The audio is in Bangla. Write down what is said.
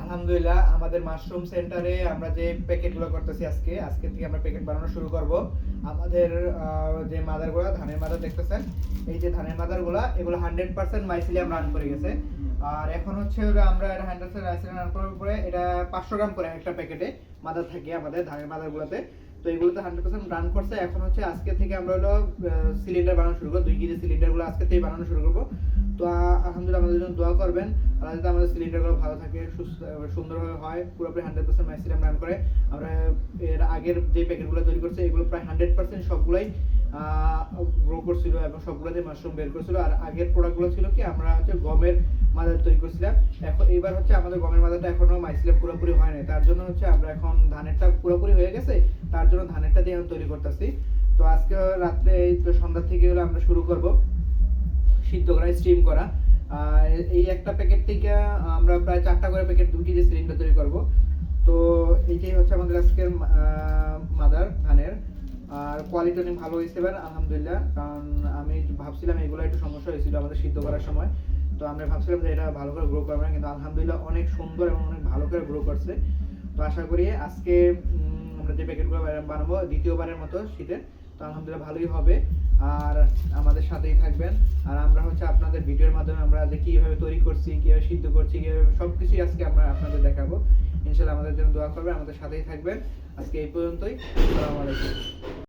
আলহামদুলিল্লাহ, আমাদের মাশরুম সেন্টারে আমরা যে প্যাকেটগুলো করতেছি আজকে আজকে থেকে আমরা প্যাকেট বানানো শুরু করব। আমাদের যে মাদারগুলো ধানের মাদার দেখতেছেন, এই যে ধানের মাদারগুলো এগুলো হান্ড্রেড পার্সেন্ট মাইসিলিয়াম রান করে গেছে। আর এখন হচ্ছে আমরা এটা হান্ড্রেড পার্সেন্ট রান করার পরে এটা পাঁচশো গ্রাম করে একটা প্যাকেটে মাদার থাকে আমাদের ধানের মাদারগুলোতে তো এগুলোতে হান্ড্রেড পার্সেন্ট রান করছে। এখন হচ্ছে আজকে থেকে আমরা হলো সিলিন্ডার বানানো শুরু করব। দুই কেজি সিলিন্ডারগুলো আজকে থেকে বানানো শুরু করব। তো আলহামদুলিল্লাহ আমাদের জন্য দোয়া করবেন। আল্লাহ যাতে আমাদের সিলিন্ডারগুলো ভালো থাকে, সুস্থ সুন্দরভাবে হয়, পুরোপুরি হান্ড্রেড পার্সেন্ট ম্যাক্সিমাম রান করে। আমরা এর আগের যে প্যাকেটগুলো তৈরি করছে, এগুলো প্রায় হান্ড্রেড পার্সেন্ট সবগুলোই গ্রো করছিল এবং সবগুলোতে মাশরুম বের করছিল। আর আগের প্রোডাক্টগুলো ছিল কি, আমরা হচ্ছে গমের মাদার তৈরি করছিলাম। এখন এবার হচ্ছে আমাদের গমের মাদারটা এখনও মাইসিলাম পুরোপুরি হয় নাই। তার জন্য হচ্ছে আমরা এখন ধানেরটা পুরোপুরি হয়ে গেছে। তার জন্য ধানেরটা দিয়ে আমি তৈরি করতেছি। তো আজকে রাত্রে এই সন্ধ্যা থেকে হলো আমরা শুরু করব। সিদ্ধ করা স্টিম করা। এই একটা প্যাকেট থেকে আমরা প্রায় চারটা করে প্যাকেট দু কেজি সিলিন্ডার তৈরি করব। তো এইটাই হচ্ছে আমাদের আজকের মাদার ধানের। আর কোয়ালিটি অনেক ভালো হয়েছে এবার, আলহামদুলিল্লাহ। কারণ আমি ভাবছিলাম এগুলো একটু সমস্যা হয়েছিল আমাদের সিদ্ধ করার সময়। তো আমরা ভাবছিলাম যে এটা ভালো করে গ্রো করবে না, কিন্তু আলহামদুলিল্লাহ অনেক সুন্দর এবং অনেক ভালো করে গ্রো করছে। তো আশা করি আজকে আমরা যে প্যাকেটগুলো বানাবো, দ্বিতীয়বারের মতো শীতের, তো আলহামদুলিল্লাহ ভালোই হবে। আর আমাদের সাথেই থাকবেন আর আমরা হচ্ছে আপনাদের ভিডিওর মাধ্যমে আমরা কীভাবে তৈরি করছি, কীভাবে সিদ্ধ করছি, কীভাবে সব কিছুই আজকে আমরা আপনাদের দেখাবো। ইনশাল্লাহ আমাদের জন্য দোয়া করবেন, আমাদের সাথেই থাকবেন। আজকে এই পর্যন্তই। আসসালামু আলাইকুম।